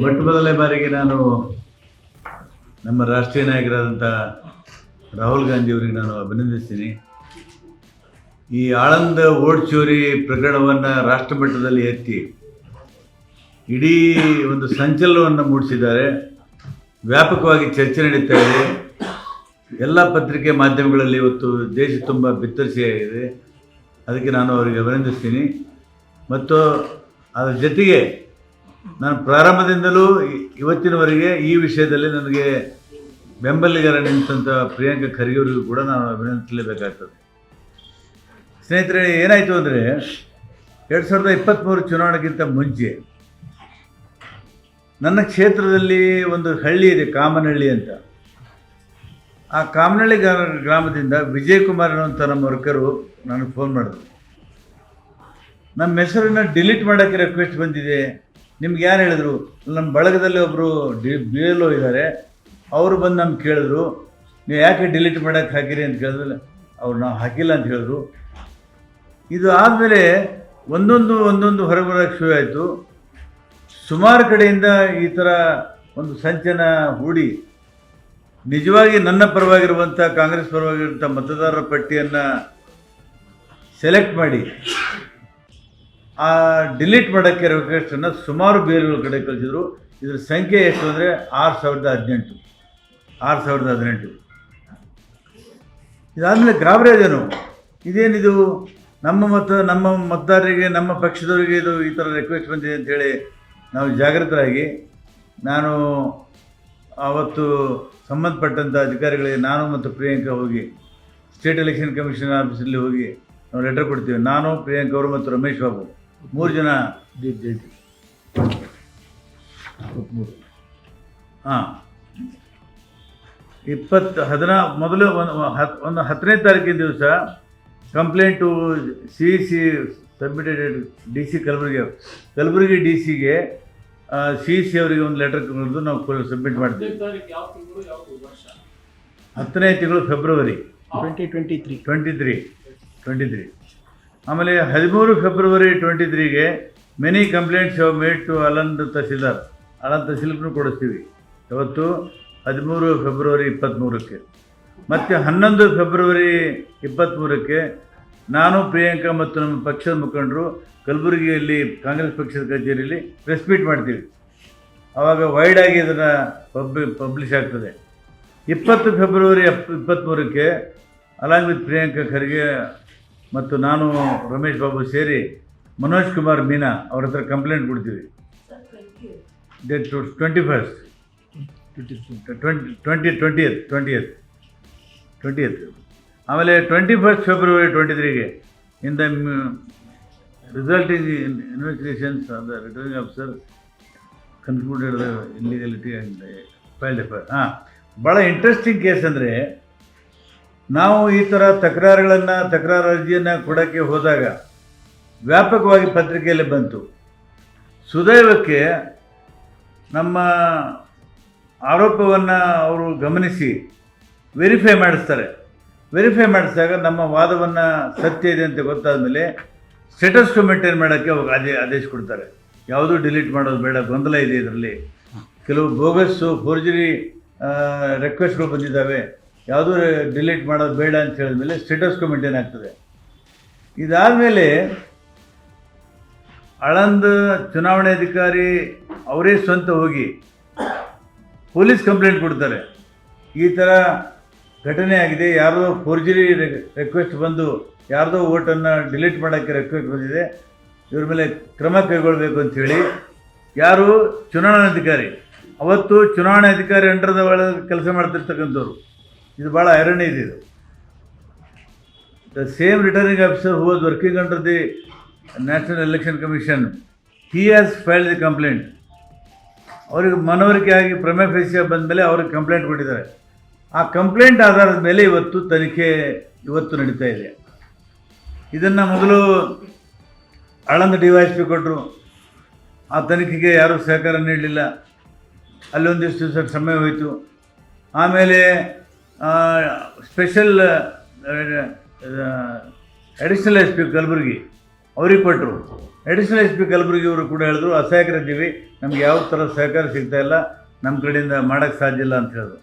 ಮೊಟ್ಟ ಮೊದಲನೇ ಬಾರಿಗೆ ನಾನು ನಮ್ಮ ರಾಷ್ಟ್ರೀಯ ನಾಯಕರಾದಂಥ ರಾಹುಲ್ ಗಾಂಧಿ ಅವರಿಗೆ ನಾನು ಅಭಿನಂದಿಸ್ತೀನಿ. ಈ ಆಳಂದ ಓಟ್ ಚೋರಿ ಪ್ರಕರಣವನ್ನು ರಾಷ್ಟ್ರಮಟ್ಟದಲ್ಲಿ ಎತ್ತಿ ಇಡೀ ಒಂದು ಸಂಚಲನವನ್ನು ಮೂಡಿಸಿದ್ದಾರೆ. ವ್ಯಾಪಕವಾಗಿ ಚರ್ಚೆ ನಡೀತಾ ಇದೆ. ಎಲ್ಲ ಪತ್ರಿಕೆ ಮಾಧ್ಯಮಗಳಲ್ಲಿ ಇವತ್ತು ದೇಶ ತುಂಬ ಬಿತ್ತರಿಸಿಯಾಗಿದೆ ಅದಕ್ಕೆ ನಾನು ಅವರಿಗೆ ಅಭಿನಂದಿಸ್ತೀನಿ. ಮತ್ತು ಅದರ ಜೊತೆಗೆ ನಾನು ಪ್ರಾರಂಭದಿಂದಲೂ ಇವತ್ತಿನವರೆಗೆ ಈ ವಿಷಯದಲ್ಲಿ ನನಗೆ ಬೆಂಬಲಿಗರ ನಿಂತಂಥ ಪ್ರಿಯಾಂಕಾ ಖರ್ಗೆ ಅವರಿಗೂ ಕೂಡ ನಾನು ಅಭಿನಂದಿಸಲೇಬೇಕಾಗ್ತದೆ. ಸ್ನೇಹಿತರೆ, ಏನಾಯಿತು ಅಂದರೆ ಎರಡು ಸಾವಿರದ ಇಪ್ಪತ್ತ್ಮೂರು ಚುನಾವಣೆಗಿಂತ ಮುಂಚೆ ನನ್ನ ಕ್ಷೇತ್ರದಲ್ಲಿ ಒಂದು ಹಳ್ಳಿ ಇದೆ, ಕಾಮನಹಳ್ಳಿ ಅಂತ. ಆ ಕಾಮನಹಳ್ಳಿ ಗ್ರಾಮದಿಂದ ವಿಜಯ್ ಕುಮಾರ್ ಅನ್ನುವಂಥ ನಮ್ಮ ವರ್ಕರು ನನಗೆ ಫೋನ್ ಮಾಡಿದ್ರು. ನಮ್ಮ ಹೆಸರನ್ನು ಡಿಲೀಟ್ ಮಾಡೋಕ್ಕೆ ರಿಕ್ವೆಸ್ಟ್ ಬಂದಿದೆ. ನಿಮ್ಗೆ ಯಾರು ಹೇಳಿದ್ರು? ನಮ್ಮ ಬಳಗದಲ್ಲಿ ಒಬ್ಬರು ಡಿ, ಬಿ ಎಲ್ ಒ ಇದ್ದಾರೆ ಅವರು ಬಂದು ನಮ್ಗೆ ಕೇಳಿದ್ರು. ನೀವು ಯಾಕೆ ಡಿಲೀಟ್ ಮಾಡೋಕ್ಕೆ ಹಾಕಿರಿ ಅಂತ ಕೇಳಿದ್ರೆ ಅವ್ರು ನಾವು ಹಾಕಿಲ್ಲ ಅಂತ ಹೇಳಿದ್ರು. ಇದು ಆದಮೇಲೆ ಒಂದೊಂದು ಒಂದೊಂದು ಹೊರಬರೋಕ್ಕೆ ಶುರು ಆಯಿತು. ಸುಮಾರು ಕಡೆಯಿಂದ ಈ ಥರ ಒಂದು ಸಂಚನ ಹೂಡಿ, ನಿಜವಾಗಿ ನನ್ನ ಪರವಾಗಿರುವಂಥ ಕಾಂಗ್ರೆಸ್ ಪರವಾಗಿರುವಂಥ ಮತದಾರರ ಪಟ್ಟಿಯನ್ನು ಸೆಲೆಕ್ಟ್ ಮಾಡಿ ಆ ಡಿಲೀಟ್ ಮಾಡೋಕ್ಕೆ ರಿಕ್ವೆಸ್ಟನ್ನು ಸುಮಾರು ಬೇರೆಗಳ ಕಡೆ ಕಳಿಸಿದ್ರು. ಇದ್ರ ಸಂಖ್ಯೆ ಎಷ್ಟು ಅಂದರೆ ಆರು ಸಾವಿರದ ಹದಿನೆಂಟು. ಆರು ಸಾವಿರದ ಹದಿನೆಂಟು. ಇದಾದಮೇಲೆ ಗಾಬರಿಯಾದೇನು ಇದೇನಿದು? ನಮ್ಮ ಮತ, ನಮ್ಮ ಮತದಾರರಿಗೆ, ನಮ್ಮ ಪಕ್ಷದವರಿಗೆ ಇದು ಈ ಥರ ರಿಕ್ವೆಸ್ಟ್ ಬಂದಿದೆ ಅಂತೇಳಿ ನಾವು ಜಾಗೃತರಾಗಿ ನಾನು ಆವತ್ತು ಸಂಬಂಧಪಟ್ಟಂಥ ಅಧಿಕಾರಿಗಳಿಗೆ ನಾನು ಮತ್ತು ಪ್ರಿಯಾಂಕಾ ಹೋಗಿ ಸ್ಟೇಟ್ ಎಲೆಕ್ಷನ್ ಕಮಿಷನ್ ಆಫೀಸಲ್ಲಿ ಹೋಗಿ ನಾವು ಲೆಟರ್ ಕೊಡ್ತೀವಿ. ನಾನು, ಪ್ರಿಯಾಂಕಾ ಅವರು ಮತ್ತು ರಮೇಶ್ ಬಾಬು. ಮೂರು ಜನ ಹಾಂ. ಇಪ್ಪತ್ತು ಹದಿನಾ ಮೊದಲು ಒಂದು ಹತ್ ಒಂದು ಹತ್ತನೇ ತಾರೀಕಿನ ದಿವಸ complaint C C submitted D C Kalaburagi Kalaburagi D ಸಿಗೆ ಸಿ ಸಿ ಅವರಿಗೆ ಒಂದು ಲೆಟರ್ ಕೊಡೋದು ನಾವು ಸಬ್ಮಿಟ್ ಮಾಡ್ತೀವಿ. ಯಾವ ತಿಂಗಳು ಯಾವ ವರ್ಷ? ಹತ್ತನೇ ತಿಂಗಳು February. Twenty twenty three. Twenty three. Twenty three. ಆಮೇಲೆ ಹದಿಮೂರು February twenty ತ್ರೀಗೆ many complaints have made to Aland tahsildar. Aland ತಹಸೀಲ್ಗೂ ಕೊಡಿಸ್ತೀವಿ. ಇವತ್ತು ಹದಿಮೂರು ಫೆಬ್ರವರಿ ಇಪ್ಪತ್ತ್ಮೂರಕ್ಕೆ ಮತ್ತು ಹನ್ನೊಂದು ಫೆಬ್ರವರಿ ಇಪ್ಪತ್ತ್ಮೂರಕ್ಕೆ ನಾನು, ಪ್ರಿಯಾಂಕಾ ಮತ್ತು ನಮ್ಮ ಪಕ್ಷದ ಮುಖಂಡರು ಕಲಬುರಗಿಯಲ್ಲಿ ಕಾಂಗ್ರೆಸ್ ಪಕ್ಷದ ಕಚೇರಿಯಲ್ಲಿ ಪ್ರೆಸ್ ಮೀಟ್ ಮಾಡ್ತೀವಿ. ಆವಾಗ ವೈಡ್ ಆಗಿ ಇದನ್ನು ಪಬ್ಲಿ ಪಬ್ಲಿಷ್ ಆಗ್ತದೆ. ಇಪ್ಪತ್ತು ಫೆಬ್ರವರಿ ಇಪ್ಪತ್ತ್ಮೂರಕ್ಕೆ ಅಲಾಂಗ್ ವಿತ್ ಪ್ರಿಯಾಂಕಾ ಖರ್ಗೆ ಮತ್ತು ನಾನು ರಮೇಶ್ ಬಾಬು ಸೇರಿ ಮನೋಜ್ ಕುಮಾರ್ ಮೀನಾ ಅವ್ರ ಹತ್ರ ಕಂಪ್ಲೇಂಟ್ ಕೊಡ್ತೀವಿ. Date twenty first twenty twenty twentieth twentieth twentieth ಆಮೇಲೆ twenty first February twenty ತ್ರೀಗೆ in the resulting investigations of the returning officer concluded illegality and file F ಹಾಂ. ಭಾಳ ಇಂಟ್ರೆಸ್ಟಿಂಗ್ ಕೇಸ್ ಅಂದರೆ ನಾವು ಈ ಥರ ತಕರಾರುಗಳನ್ನು, ತಕರಾರು ಅರ್ಜಿಯನ್ನು ಕೊಡೋಕ್ಕೆ ಹೋದಾಗ ವ್ಯಾಪಕವಾಗಿ ಪತ್ರಿಕೆಯಲ್ಲಿ ಬಂತು. ಸುದೈವಕ್ಕೆ ನಮ್ಮ ಆರೋಪವನ್ನು ಅವರು ಗಮನಿಸಿ ವೆರಿಫೈ ಮಾಡಿಸ್ತಾರೆ. ವೆರಿಫೈ ಮಾಡಿಸಿದಾಗ ನಮ್ಮ ವಾದವನ್ನು ಸತ್ಯ ಇದೆ ಅಂತ ಗೊತ್ತಾದ ಮೇಲೆ ಸ್ಟೇಟಸ್ ಮೇಂಟೈನ್ ಮಾಡೋಕ್ಕೆ ಅವಾಗ ಆದೇ, ಆದೇಶ ಕೊಡ್ತಾರೆ. ಯಾವುದೂ ಡಿಲೀಟ್ ಮಾಡೋದು ಬೇಡ, ಗೊಂದಲ ಇದೆ ಇದರಲ್ಲಿ. ಕೆಲವು ಬೋಗಸ್ಸು ಫೋರ್ಜರಿ ರಿಕ್ವೆಸ್ಟ್ಗಳು ಬಂದಿದ್ದಾವೆ. ಯಾವುದೂ ಡಿಲೀಟ್ ಮಾಡೋದು ಬೇಡ ಅಂತ ಹೇಳಿದ್ಮೇಲೆ ಸ್ಟೇಟಸ್ ಮೇಂಟೈನ್ ಆಗ್ತದೆ ಇದಾದಮೇಲೆ ಆಳಂದ ಚುನಾವಣೆ ಅಧಿಕಾರಿ ಅವರೇ ಸ್ವಂತ ಹೋಗಿ ಪೊಲೀಸ್ ಕಂಪ್ಲೇಂಟ್ ಕೊಡ್ತಾರೆ. ಈ ಥರ ಘಟನೆ ಆಗಿದೆ, ಯಾರದೋ ಫೋರ್ಜರಿ ರಿಕ್ವೆಸ್ಟ್ ಬಂದು ಯಾರದೋ ಓಟನ್ನು ಡಿಲೀಟ್ ಮಾಡೋಕ್ಕೆ ರಿಕ್ವೆಸ್ಟ್ ಬಂದಿದೆ, ಇವ್ರ ಮೇಲೆ ಕ್ರಮ ಕೈಗೊಳ್ಳಬೇಕು ಅಂಥೇಳಿ ಯಾರು ಚುನಾವಣಾಧಿಕಾರಿ? ಅವತ್ತು ಚುನಾವಣಾಧಿಕಾರಿ ಅಂಡರ್ದ ಒಳಗೆ ಕೆಲಸ ಮಾಡ್ತಿರ್ತಕ್ಕಂಥವ್ರು. ಇದು ಭಾಳ ಐರಣ ಇದೆ ಇದು. The same returning officer who was working under the national election commission he has filed the complaint ಅವರಿಗೆ ಮನವರಿಕೆ ಆಗಿ ಪ್ರಮೆ ಫೇಸಿಯ ಬಂದ ಮೇಲೆ ಅವ್ರಿಗೆ ಕಂಪ್ಲೇಂಟ್ ಕೊಟ್ಟಿದ್ದಾರೆ. ಆ ಕಂಪ್ಲೇಂಟ್ ಆಧಾರದ ಮೇಲೆ ಇವತ್ತು ತನಿಖೆ ಇವತ್ತು ನಡೀತಾ ಇದೆ. ಇದನ್ನು ಮೊದಲು Aland D Y S P ಕೊಟ್ಟರು ಆ ತನಿಖೆಗೆ ಯಾರೂ ಸಹಕಾರ ನೀಡಲಿಲ್ಲ. ಅಲ್ಲೊಂದಿಷ್ಟು ದಿವಸ ಸಮಯ ಹೋಯಿತು. ಆಮೇಲೆ special additional S P Kalaburagi ಅವ್ರಿಗೆ ಕೊಟ್ಟರು ಅಡಿಷನಲ್ ಎಸ್ ಪಿ ಕಲಬುರಗಿ ಅವರು ಕೂಡ ಹೇಳಿದ್ರು ಅಸಹಕರಿದ್ದೀವಿ ನಮ್ಗೆ ಯಾವ ಥರ ಸಹಕಾರ ಸಿಗ್ತಾ ಇಲ್ಲ ನಮ್ಮ ಕಡೆಯಿಂದ ಮಾಡೋಕ್ಕೆ ಸಾಧ್ಯ ಇಲ್ಲ ಅಂತ ಹೇಳಿದ್ರು.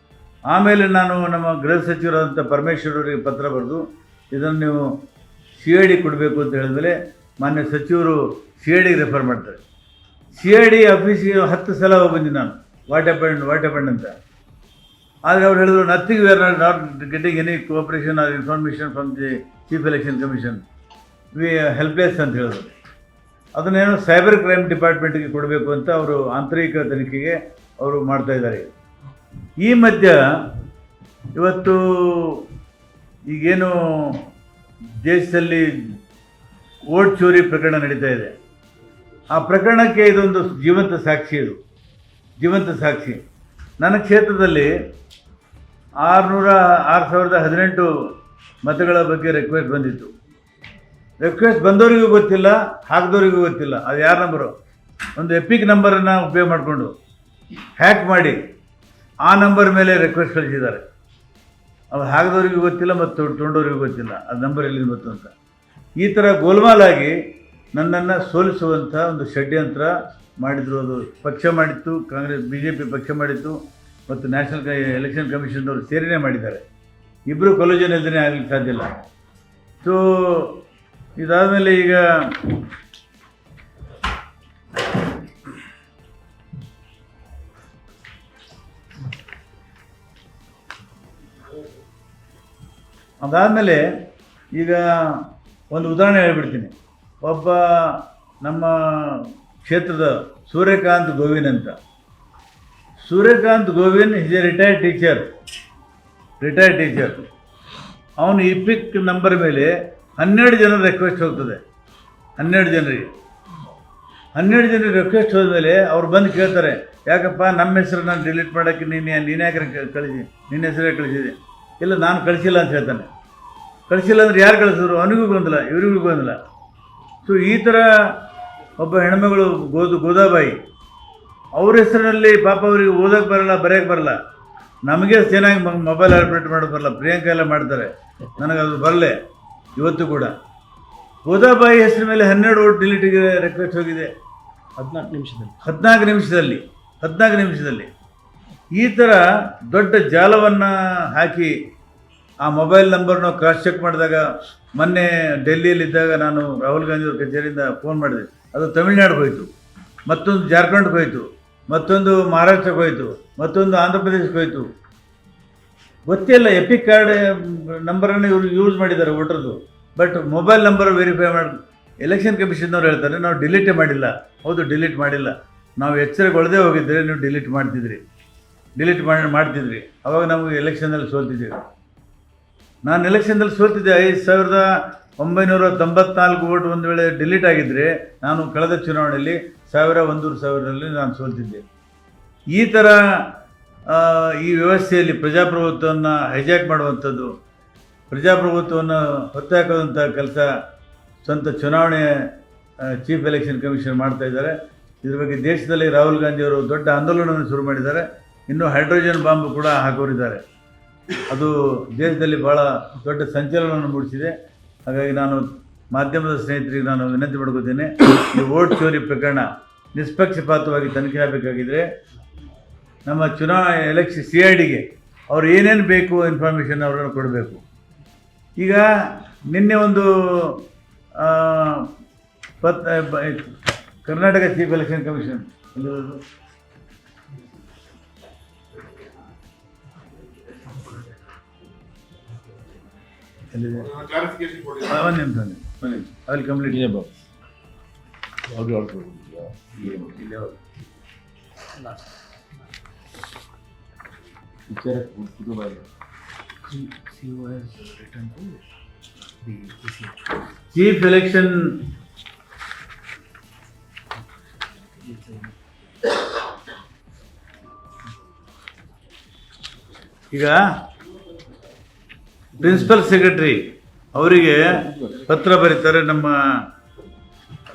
ಆಮೇಲೆ ನಾನು ನಮ್ಮ ಗೃಹ ಸಚಿವರಾದಂಥ ಪರಮೇಶ್ವರ್ ಅವರಿಗೆ ಪತ್ರ ಬರೆದು, ಇದನ್ನು ನೀವು ಸಿ ಐ ಡಿ ಕೊಡಬೇಕು ಅಂತ ಹೇಳಿದ್ಮೇಲೆ ಮಾನ್ಯ ಸಚಿವರು ಸಿ ಐ ಡಿಗೆ ರೆಫರ್ ಮಾಡ್ತಾರೆ. ಸಿ ಐ ಡಿ ಆಫೀಸಿಗೆ ಹತ್ತು ಸಲ ಹೋಗಿ ನಾನು, ವಾಟ್ ಹ್ಯಾಪಂಡ್ ವಾಟ್ ಹ್ಯಾಪಂಡ್ ಅಂತ. ಆದರೆ ಅವ್ರು ಹೇಳಿದ್ರು nothing where are not getting any cooperation or information from the chief election commission we helpless ಅಂತ ಹೇಳಿದ್ರು. ಅದನ್ನೇನೋ ಸೈಬರ್ ಕ್ರೈಮ್ ಡಿಪಾರ್ಟ್ಮೆಂಟ್ಗೆ ಕೊಡಬೇಕು ಅಂತ ಅವರು ಆಂತರಿಕ ತನಿಖೆಗೆ ಅವರು ಮಾಡ್ತಾ ಇದ್ದಾರೆ. ಈ ಮಧ್ಯ ಇವತ್ತು ಈಗೇನು ದೇಶದಲ್ಲಿ ಓಟ್ ಚೋರಿ ಪ್ರಕರಣ ನಡೀತಾ ಇದೆ. ಆ ಪ್ರಕರಣಕ್ಕೆ ಇದೊಂದು ಜೀವಂತ ಸಾಕ್ಷಿ ಇದು. ಜೀವಂತ ಸಾಕ್ಷಿ. ನನ್ನ ಕ್ಷೇತ್ರದಲ್ಲಿ ಆರುನೂರ ಆರು ಸಾವಿರದ ಹದಿನೆಂಟು ಮತಗಳ ಬಗ್ಗೆ ರಿಕ್ವೆಸ್ಟ್ ಬಂದಿತ್ತು. ರಿಕ್ವೆಸ್ಟ್ ಬಂದವರಿಗೂ ಗೊತ್ತಿಲ್ಲ, ಹಾಕಿದವರಿಗೂ ಗೊತ್ತಿಲ್ಲ. ಅದು ಯಾರ ನಂಬರು ಒಂದು ಎಪಿಕ್ ನಂಬರನ್ನು ಉಪಯೋಗ ಮಾಡಿಕೊಂಡು ಹ್ಯಾಕ್ ಮಾಡಿ ಆ ನಂಬರ್ ಮೇಲೆ ರಿಕ್ವೆಸ್ಟ್ ಕಳಿಸಿದ್ದಾರೆ. ಅದು ಹಾಕಿದವರಿಗೂ ಗೊತ್ತಿಲ್ಲ ಮತ್ತು ತೊಗೊಂಡವರಿಗೂ ಗೊತ್ತಿಲ್ಲ. ಅದು ನಂಬರ್ ಎಲ್ಲಿಂದ ಬಂತು ಅಂತ. ಈ ಥರ ಗೋಲ್ಮಾಲಾಗಿ ನನ್ನನ್ನು ಸೋಲಿಸುವಂಥ ಒಂದು ಷಡ್ಯಂತ್ರ ಮಾಡಿದ್ರು ಅದು ಪಕ್ಷ ಮಾಡಿತ್ತು, ಕಾಂಗ್ರೆಸ್ ಬಿ ಜೆ ಪಿ ಪಕ್ಷ ಮಾಡಿತ್ತು. ಮತ್ತು ನ್ಯಾಷನಲ್ ಎಲೆಕ್ಷನ್ ಕಮಿಷನ್ದವರು ಸೇರಿನೇ ಮಾಡಿದ್ದಾರೆ. ಇಬ್ಬರು ಕೊಲೋಜನ್ ಎದುರೇ ಆಗಲಿಕ್ಕೆ ಸಾಧ್ಯ ಇಲ್ಲ. ಸೊ ಇದಾದಮೇಲೆ ಈಗ ಅದಾದಮೇಲೆ ಈಗ ಒಂದು ಉದಾಹರಣೆ ಹೇಳ್ಬಿಡ್ತೀನಿ. ಒಬ್ಬ ನಮ್ಮ ಕ್ಷೇತ್ರದ ಸೂರ್ಯಕಾಂತ್ ಗೋವಿನ್ ಅಂತ. Suryakant Govind is a retired teacher retired teacher ಅವನು ಈ ಪಿಕ್ ನಂಬರ್ ಮೇಲೆ ಹನ್ನೆರಡು ಜನ ರಿಕ್ವೆಸ್ಟ್ ಹೋಗ್ತದೆ. ಹನ್ನೆರಡು ಜನರಿಗೆ. ಹನ್ನೆರಡು ಜನರಿಗೆ ರಿಕ್ವೆಸ್ಟ್ ಹೋದ್ಮೇಲೆ ಅವ್ರು ಬಂದು ಕೇಳ್ತಾರೆ, ಯಾಕಪ್ಪ, ನಮ್ಮ ಹೆಸರು ನಾನು ಡಿಲೀಟ್ ಮಾಡೋಕ್ಕೆ ನೀನು ನೀನು ಯಾಕೆ ಕಳಿಸಿ ನಿನ್ನ ಹೆಸರೇ ಕಳಿಸಿದೆ ಇಲ್ಲ, ನಾನು ಕಳಿಸಿಲ್ಲ ಅಂತ ಹೇಳ್ತಾನೆ. ಕಳಿಸಿಲ್ಲ ಅಂದ್ರೆ ಯಾರು ಕಳಿಸಿದ್ರು? ಅವನಿಗೂ ಬಂದಿಲ್ಲ ಇವರಿಗೂ ಬಂದಿಲ್ಲ ಸೊ ಈ ಥರ ಒಬ್ಬ ಹೆಣ್ಮಗಳು ಗೋದು, ಗೋದಾಬಾಯಿ ಅವ್ರ ಹೆಸರಿನಲ್ಲಿ ಪಾಪ ಅವರಿಗೆ ಓದೋಕ್ಕೆ ಬರಲ್ಲ ಬರೆಯೋಕ್ಕೆ ಬರಲ್ಲ. ನಮಗೆ ಚೆನ್ನಾಗಿ ಮೊಬೈಲ್ ಆಪ್ರೇಟ್ ಮಾಡೋದು ಬರಲ್ಲ. ಪ್ರಿಯಾಂಕಾ ಎಲ್ಲ ಮಾಡ್ತಾರೆ. ನನಗದು ಬರಲೆ ಇವತ್ತು ಕೂಡ. ಗೋದಾಬಾಯಿ ಹೆಸರು ಮೇಲೆ ಹನ್ನೆರಡು ಓಟ್ ಡಿಲೀಟಿಗೆ ರಿಕ್ವೆಸ್ಟ್ ಹೋಗಿದೆ. ಹದಿನಾಲ್ಕು ನಿಮಿಷದಲ್ಲಿ. ಹದಿನಾಲ್ಕು ನಿಮಿಷದಲ್ಲಿ ಹದಿನಾಲ್ಕು ನಿಮಿಷದಲ್ಲಿ. ಈ ಥರ ದೊಡ್ಡ ಜಾಲವನ್ನು ಹಾಕಿ ಆ ಮೊಬೈಲ್ ನಂಬರ್ನ ಕ್ರಾಸ್ ಚೆಕ್ ಮಾಡಿದಾಗ ಮೊನ್ನೆ ಡೆಲ್ಲಿಯಲ್ಲಿದ್ದಾಗ ನಾನು ರಾಹುಲ್ ಗಾಂಧಿ ಅವ್ರ ಕಚೇರಿಯಿಂದ ಫೋನ್ ಮಾಡಿದೆ. ಅದು ತಮಿಳ್ನಾಡಿಗೆ ಹೋಯಿತು. ಮತ್ತೊಂದು ಜಾರ್ಖಂಡ್ಗೆ ಹೋಯಿತು. ಮತ್ತೊಂದು ಮಹಾರಾಷ್ಟ್ರಕ್ಕೆ ಹೋಯಿತು, ಮತ್ತೊಂದು ಆಂಧ್ರ ಪ್ರದೇಶಕ್ಕೆ ಹೋಯಿತು. ಗೊತ್ತಿಲ್ಲ ಎಪಿಕ್ ಕಾರ್ಡ್ ನಂಬರನ್ನು ಇವರು ಯೂಸ್ ಮಾಡಿದ್ದಾರೆ ವೋಟರ್ದು ಬಟ್ ಮೊಬೈಲ್ ನಂಬರ್ ವೆರಿಫೈ ಮಾಡಿ ಎಲೆಕ್ಷನ್ ಕಮಿಷನ್ನವ್ರು ಹೇಳ್ತಾರೆ, ನಾವು ಡಿಲೀಟೇ ಮಾಡಿಲ್ಲ. ಹೌದು ಡಿಲೀಟ್ ಮಾಡಿಲ್ಲ. ನಾವು ಎಚ್ಚರಗೊಳ್ಳದೆ ಹೋಗಿದ್ದರೆ ನೀವು ಡಿಲೀಟ್ ಮಾಡ್ತಿದ್ರಿ. ಡಿಲೀಟ್ ಮಾಡಿ ಮಾಡ್ತಿದ್ರಿ. ಅವಾಗ ನಮಗೆ ಎಲೆಕ್ಷನಲ್ಲಿ ಸೋಲ್ತಿದ್ದೀವಿ ನಾನು ಎಲೆಕ್ಷನ್ದಲ್ಲಿ ಸೋಲ್ತಿದ್ದೆ, ಐದು ಸಾವಿರದ ಒಂಬೈನೂರ ತೊಂಬತ್ನಾಲ್ಕು ಓಟ್ ಒಂದು ವೇಳೆ ಡಿಲೀಟ್ ಆಗಿದ್ದರೆ ನಾನು ಕಳೆದ ಚುನಾವಣೆಯಲ್ಲಿ ಸಾವಿರ ಒಂದೂರು ಸಾವಿರದಲ್ಲಿ ನಾನು ಸೋಲ್ತಿದ್ದೆ. ಈ ಥರ ಈ ವ್ಯವಸ್ಥೆಯಲ್ಲಿ ಪ್ರಜಾಪ್ರಭುತ್ವವನ್ನು ಹೈಜಾಕ್ ಮಾಡುವಂಥದ್ದು, ಪ್ರಜಾಪ್ರಭುತ್ವವನ್ನು ಹೊತ್ತಾಕೋದಂಥ ಕೆಲಸ ಸ್ವಂತ ಚುನಾವಣೆ ಚೀಫ್ ಎಲೆಕ್ಷನ್ ಕಮಿಷನ್ ಮಾಡ್ತಾ ಇದ್ದಾರೆ. ಇದ್ರ ಬಗ್ಗೆ ದೇಶದಲ್ಲಿ ರಾಹುಲ್ ಗಾಂಧಿ ಅವರು ದೊಡ್ಡ ಆಂದೋಲನವನ್ನು ಶುರು ಮಾಡಿದ್ದಾರೆ. ಇನ್ನು ಹೈಡ್ರೋಜನ್ ಬಾಂಬ್ ಕೂಡ ಹಾಕೋರಿದ್ದಾರೆ ಅದು ದೇಶದಲ್ಲಿ ಭಾಳ ದೊಡ್ಡ ಸಂಚಲನವನ್ನು ಮೂಡಿಸಿದೆ. ಹಾಗಾಗಿ ನಾನು ಮಾಧ್ಯಮದ ಸ್ನೇಹಿತರಿಗೆ ನಾನು ವಿನಂತಿ ಮಾಡ್ಕೋತೇನೆ ಈ ವೋಟ್ ಚೋರಿ ಪ್ರಕರಣ ನಿಷ್ಪಕ್ಷಪಾತವಾಗಿ ತನಿಖೆ ಆಗಬೇಕಾಗಿದ್ರೆ ನಮ್ಮ ಚುನಾವಣಾ ಎಲೆಕ್ಷನ್ ಸಿ ಐ ಡಿಗೆ ಅವ್ರು ಏನೇನು ಬೇಕು ಇನ್ಫಾರ್ಮೇಷನ್ ಅವರನ್ನು ಕೊಡಬೇಕು. ಈಗ ನಿನ್ನೆ ಒಂದು ಪತ್ ಕರ್ನಾಟಕ ಚೀಫ್ ಎಲೆಕ್ಷನ್ ಕಮಿಷನ್ ಎಲ್ಲಿರೋದು? ಎಲ್ಲಿದೆ ಕ್ಲಾರಿಫಿಕೇಶನ್ ಕೊಡಿ ಆ, ಒಂದು ನಿಮಿಷ ಒಂದು ನಿಮಿಷ, ಒಂದು ನಿಮಿಷ ಅಲ್ಲಿ ಕಂಪ್ಲೀಟ್ ಇದೆ ಬಾಬು ಅವ್ರು ಹೇಳ್ಬೋದು ಇಲ್ಲಿ ಹೌದು. ವಿಚಾರ ಕುಟುಂಬ CO has written to the ECH. Chief election ಈಗ ಪ್ರಿನ್ಸಿಪಲ್ ಸೆಕ್ರೆಟರಿ ಅವರಿಗೆ ಪತ್ರ ಬರೀತಾರೆ ನಮ್ಮ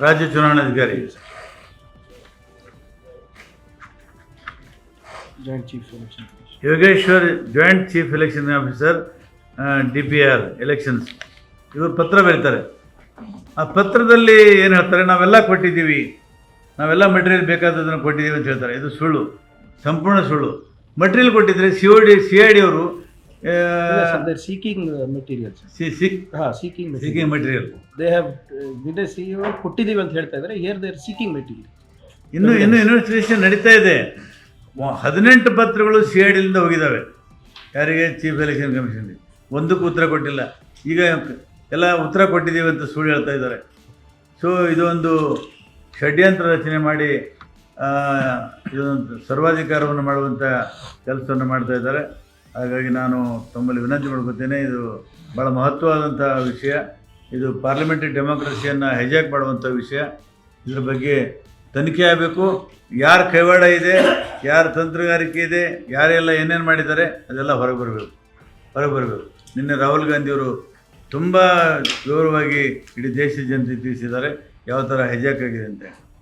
ರಾಜ್ಯ ಚುನಾವಣಾಧಿಕಾರಿ Yogeshwar joint chief election officer D P R elections ಇವರು ಪತ್ರ ಬರೀತಾರೆ. ಆ ಪತ್ರದಲ್ಲಿ ಏನು ಹೇಳ್ತಾರೆ ನಾವೆಲ್ಲ ಕೊಟ್ಟಿದ್ದೀವಿ. ನಾವೆಲ್ಲ ಮೆಟೀರಿಯಲ್ ಬೇಕಾದದನ್ನು ಕೊಟ್ಟಿದ್ದೀವಿ ಅಂತ ಹೇಳ್ತಾರೆ. ಇದು ಸುಳ್ಳು ಸಂಪೂರ್ಣ ಸುಳ್ಳು. ಮೆಟೀರಿಯಲ್ ಕೊಟ್ಟಿದ್ದರೆ C O D C I D ಅವರು ಸೀಕಿಂಗ್ ಮೆಟೀರಿಯಲ್ಸ್ ಸಿ ಹಾ seeking seeking material they have with the C ಕೊಟ್ಟಿದ್ದೀವಿ ಅಂತ ಹೇಳ್ತಾ ಇದ್ದಾರೆ. ಹಿಯರ್ ದೇರ್ ಸೀಕಿಂಗ್ ಮೆಟೀರಿಯಲ್ ಇನ್ನು ಇನ್ನು ಇನ್ವೆಸ್ಟಿಗೇಷನ್ ನಡೀತಾ ಇದೆ. ಹದಿನೆಂಟು ಪತ್ರಗಳು ಸಿ ಐ ಡಿಲಿಂದ ಹೋಗಿದ್ದಾವೆ. ಯಾರಿಗೆ? ಚೀಫ್ ಎಲೆಕ್ಷನ್ ಕಮಿಷನ್ಗೆ ಒಂದಕ್ಕೂ ಉತ್ತರ ಕೊಟ್ಟಿಲ್ಲ. ಈಗ ಎಲ್ಲ ಉತ್ತರ ಕೊಟ್ಟಿದ್ದೀವಿ ಅಂತ ಸುಳ್ಳು ಹೇಳ್ತಾ ಇದ್ದಾರೆ. ಸೊ ಇದೊಂದು ಷಡ್ಯಂತ್ರ ರಚನೆ ಮಾಡಿ ಇದೊಂದು ಸರ್ವಾಧಿಕಾರವನ್ನು ಮಾಡುವಂಥ ಕೆಲಸವನ್ನು ಮಾಡ್ತಾ ಇದ್ದಾರೆ. ಹಾಗಾಗಿ ನಾನು ತಮ್ಮಲ್ಲಿ ವಿನಂತಿ ಮಾಡ್ಕೊತೇನೆ ಇದು ಭಾಳ ಮಹತ್ವವಾದಂಥ ವಿಷಯ. ಇದು ಪಾರ್ಲಿಮೆಂಟರಿ ಡೆಮೋಕ್ರಸಿಯನ್ನು ಹೈಜಾಕ್ ಮಾಡುವಂಥ ವಿಷಯ. ಇದ್ರ ಬಗ್ಗೆ ತನಿಖೆ ಆಗಬೇಕು. ಯಾರ ಕೈವಾಡ ಇದೆ, ಯಾರು ತಂತ್ರಗಾರಿಕೆ ಇದೆ, ಯಾರೆಲ್ಲ ಏನೇನು ಮಾಡಿದ್ದಾರೆ, ಅದೆಲ್ಲ ಹೊರಗೆ ಬರಬೇಕು. ಹೊರಗೆ ಬರಬೇಕು. ನಿನ್ನೆ ರಾಹುಲ್ ಗಾಂಧಿಯವರು ತುಂಬ ವಿವರವಾಗಿ ಇಡೀ ದೇಶದ ಜನತೆ ತಿಳಿಸಿದ್ದಾರೆ, ಯಾವ ಥರ ಹೈಜಾಕ್ ಆಗಿದೆ ಅಂತ.